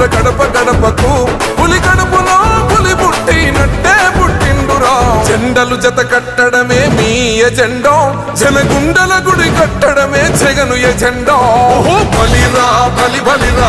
పంపిండుర గడప గడపకు పులి గడపలో పులి పుట్టినట్టే పుట్టిండురా. జెండలు జత కట్టడమే మీ ఎజెండో. జనగుండల గుడి కట్టడమే జగను ఎజెండో. బలిరా బలి బలిరా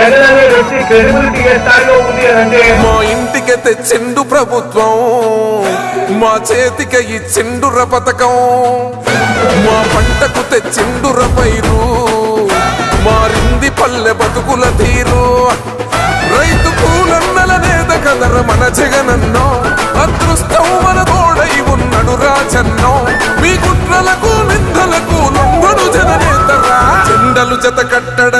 జగన్ అనే వ్యక్తి క్రెడిబిలిటీ ఏ స్థాయిలో ఉంది అని అంటే మా ఇంటికి తెచ్చిండు ప్రభుత్వం మా చేతికి ఇచ్చిండుర పథకం మా పంటకు తెచ్చిండుర పైరు మారింది పల్లె బతుకుల తీరు. రైతు కూలన్నల నేత కదర మన జగనన్నో అదృష్టం మన తోడై ఉన్నడు రాజన్నో. మీ కుట్రలకు నిందలకు లొంగడు జననేతరా జెండలు జత కట్టడం